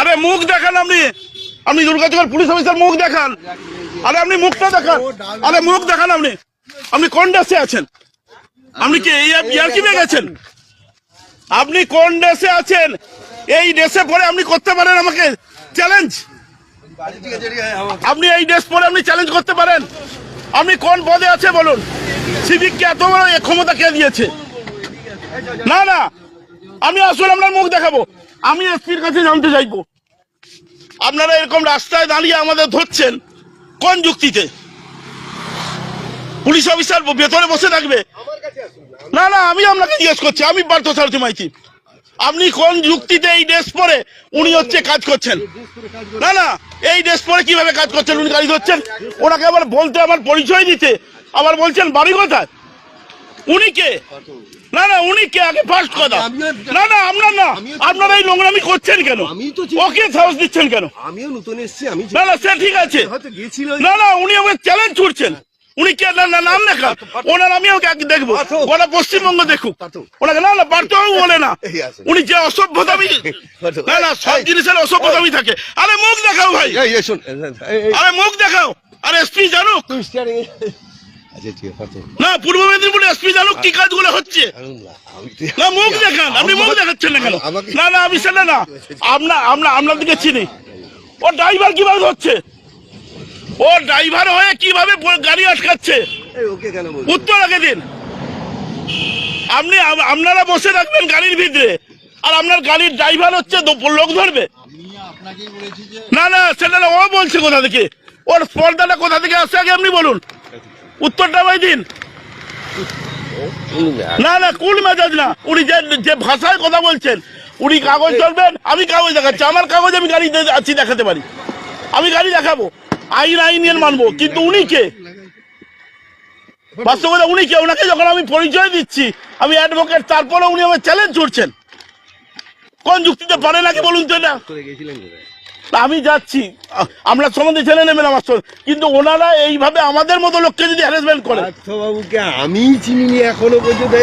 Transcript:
আরে মুখ দেখান আপনি। আপনি দুর্গাচকের পুলিশ অফিসার, মুখ দেখান। আরে আপনি মুখটা দেখান। আরে মুখ দেখান আপনি। আপনি কোন ড্রেসে আছেন? আপনি কি এই ইয়ারকি পেয়ে গেছেন? আপনি কোন ড্রেসে আছেন? এই ড্রেসে পরে আপনি করতে পারেন আমাকে চ্যালেঞ্জ আপনি এই ড্রেস পরে আপনি চ্যালেঞ্জ করতে পারেন? আপনি কোন পদে আছে বলুন? সিভিককে এত বড় ক্ষমতা কে দিয়েছে? না না। আমি আসলে আপনার মুখ দেখাবো। আমি এসপির কাছে জানতে চাইব। আপনারা এরকম রাস্তায় দাঁড়িয়ে আমাদের ধরছেন কোন যুক্তিতে? পুলিশ অফিসার ভেতরে বসে থাকবে। না না, আমি আপনাকে জিজ্ঞেস করছি, আমি পার্থ সারথী মাইতি। আপনি কোন যুক্তিতে এই ড্রেস পরে উনি হচ্ছে কাজ করছেন? না না, এই ড্রেস পরে কীভাবে কাজ করছেন? উনি গাড়ি ধরছেন? ওনাকে আবার বলতে আমার পরিচয় দিতে, আবার বলছেন, বাড়ি কোথায়? উনি কে? না না উনি কে? আগে ফার্স্ট কথা। না না আপনার না। আপনারা এই নোংরামি করছেন কেন। ওকে সাহস দিচ্ছেন কেন? আমিও নতুন এসেছি আমি না না সে ঠিক আছে। না না উনি আমাকে চ্যালেঞ্জ ছুটছেন উনি কে? না না নাম লেখা। ওনার আমি ওকে দেখব। গোটা পশ্চিমবঙ্গ দেখুক। ওনাকে না না পার্থবাবু বলে না। উনি যে অসভ্যতামি। না না সব। জিনিসের অসভ্যতামি থাকে। আরে মুখ দেখাও ভাই। আরে মুখ দেখাও। আরে এসপি স্টিয়ারিং আচ্ছা ঠিক আছে না পূর্ব মেদিনীপুরে এসপি জানুক কি কাজগুলো হচ্ছে। না, আমি তো- না মুখ দেখান আপনি মুখ দেখাচ্ছেন না কেন? না না আমি সেটা না। আপনার আমরা আপনাদেরকে চিনি। ও ড্রাইভার কীভাবে হচ্ছে? ও ড্রাইভার হয়ে কীভাবে গাড়ি আটকাচ্ছে? এই, ওকে উত্তর আগে দিন। আপনি আপনারা বসে রাখবেন গাড়ির ভিতরে। আর আপনার গাড়ির ড্রাইভার হচ্ছে লোক ধরবে। না না সেটা না ও বলছে কোথা থেকে? ওর স্পর্ধাটা কোথা থেকে আসছে আগে আপনি বলুন। উত্তরটা ভাই দিন। না না কুল মেজাজ না? উনি যে যে ভাষায় কথা বলছেন, উনি কাগজ চলবেন আমি কাগজ দেখাচ্ছি। আমার কাগজ আমি গাড়ি আছি, দেখাতে পারি। আমি গাড়ি দেখাবো। আইন আইনের মানবো। কিন্তু উনি কে? বাস্তবতা উনি কে? ওনাকে যখন আমি পরিচয় দিচ্ছি, আমি অ্যাডভোকেট তারপরে উনি আমার চ্যালেঞ্জ ছুটছেন কোন যুক্তিতে পারে নাকি বলুন তো এটা? আমি যাচ্ছি। আমরা সম্বন্ধে ছেলে নেবেন আমার সঙ্গে। কিন্তু ওনারা এইভাবে আমাদের মতো লোককে যদি হ্যারাসমেন্ট করে। বাবুকে আমি চিনি এখনও পর্যন্ত।